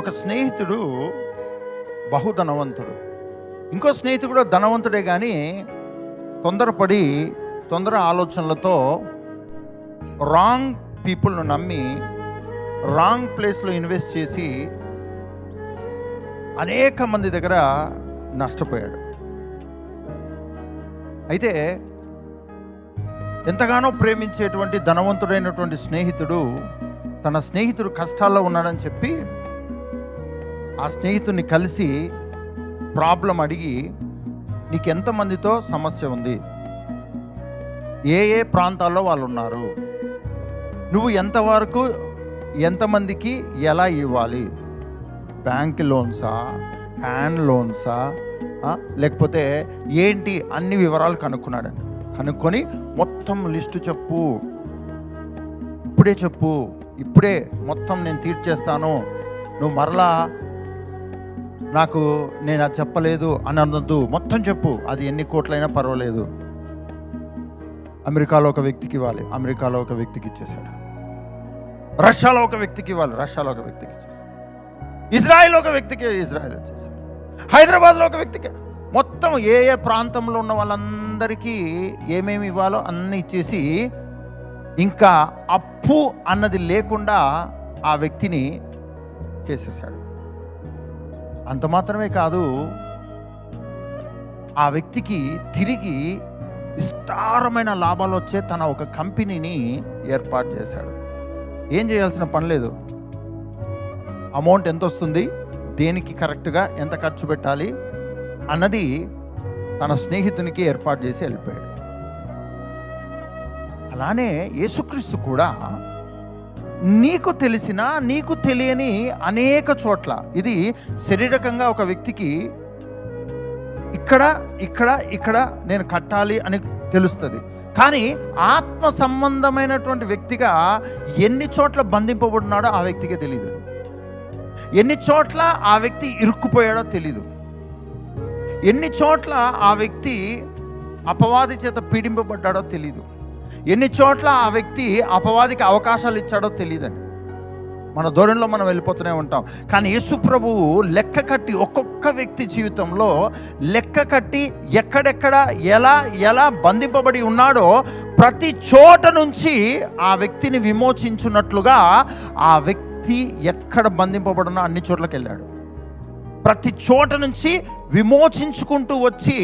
ఒక స్నేహితుడు బహుధనవంతుడు. ఇంకో స్నేహితుడు కూడా ధనవంతుడే కానీ తొందరపడి తొందర ఆలోచనలతో రాంగ్ పీపుల్ను నమ్మి రాంగ్ ప్లేస్లో ఇన్వెస్ట్ చేసి అనేక మంది దగ్గర నష్టపోయాడు. అయితే ఎంతగానో ప్రేమించేటువంటి ధనవంతుడైనటువంటి స్నేహితుడు తన స్నేహితుడు కష్టాల్లో ఉన్నాడని చెప్పి ఆ స్నేహితుడిని కలిసి ప్రాబ్లం అడిగి నీకు ఎంతమందితో సమస్య ఉంది? ఏ ఏ ప్రాంతాల్లో వాళ్ళు ఉన్నారు నువ్వు ఎంతవరకు ఎంతమందికి ఎలా ఇవ్వాలి? బ్యాంక్ లోన్సా? హ్యాండ్ లోన్సా? లేకపోతే ఏంటి? అన్ని వివరాలు కనుక్కున్నాడని కనుక్కొని మొత్తం లిస్టు చెప్పు. ఇప్పుడే చెప్పు. ఇప్పుడే మొత్తం నేను తీర్చేస్తాను. నువ్వు మరలా నాకు నేను అది చెప్పలేదు అని అనొద్దు మొత్తం చెప్పు. అది ఎన్ని కోట్లైనా పర్వాలేదు. అమెరికాలో ఒక వ్యక్తికి ఇవ్వాలి. అమెరికాలో ఒక వ్యక్తికి ఇచ్చేశాడు. రష్యాలో ఒక వ్యక్తికి ఇవ్వాలి. రష్యాలో ఒక వ్యక్తికి ఇచ్చేసాడు ఇజ్రాయెల్ ఒక వ్యక్తికి ఇజ్రాయెల్ వచ్చేసాడు హైదరాబాద్లో ఒక వ్యక్తికి. మొత్తం ఏ ఏ ప్రాంతంలో ఉన్న వాళ్ళందరికీ ఏమేమి ఇవ్వాలో అన్నీ ఇచ్చేసి ఇంకా అప్పు అన్నది లేకుండా ఆ వ్యక్తిని చేసేసాడు అంత మాత్రమే కాదు ఆ వ్యక్తికి తిరిగి విస్తారమైన లాభాలు వచ్చే తన ఒక కంపెనీని ఏర్పాటు చేశాడు. ఏం చేయాల్సిన పని లేదు. అమౌంట్ ఎంత వస్తుంది దేనికి కరెక్ట్గా ఎంత ఖర్చు పెట్టాలి అన్నది తన స్నేహితునికి ఏర్పాటు చేసి వెళ్ళిపోయాడు. అలానే యేసుక్రీస్తు కూడా నీకు తెలిసిన నీకు తెలియని అనేక చోట్ల. ఇది శారీరకంగా ఒక వ్యక్తికి ఇక్కడ ఇక్కడ ఇక్కడ నేను కట్టాలి అని తెలుస్తుంది. కానీ ఆత్మ సంబంధమైనటువంటి వ్యక్తిగా ఎన్ని చోట్ల బంధింపబడినాడో ఆ వ్యక్తికి తెలియదు ఎన్ని చోట్ల ఆ వ్యక్తి ఇరుక్కుపోయాడో తెలీదు. ఎన్ని చోట్ల ఆ వ్యక్తి అపవాది చేత పీడింపబడ్డాడో తెలీదు. ఎన్ని చోట్ల ఆ వ్యక్తి అపవాదికి అవకాశాలు ఇచ్చాడో తెలియదండి మన ధోరణిలో మనం వెళ్ళిపోతూనే ఉంటాం. కానీ యేసు ప్రభువు లెక్క కట్టి ఒక్కొక్క వ్యక్తి జీవితంలో లెక్క కట్టి ఎక్కడెక్కడ ఎలా ఎలా బంధింపబడి ఉన్నాడో ప్రతి చోట నుంచి ఆ వ్యక్తిని విమోచించున్నట్లుగా ఆ వ్యక్తి ఎక్కడ బంధింపబడినా అన్ని చోట్లకి వెళ్ళాడు. ప్రతి చోట నుంచి విమోచించుకుంటూ వచ్చి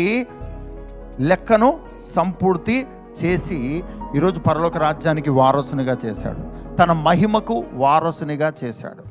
లెక్కను సంపూర్తి చేసి ఈరోజు పరలోక రాజ్యానికి వారసునిగా చేశాడు. తన మహిమకు వారసునిగా చేశాడు.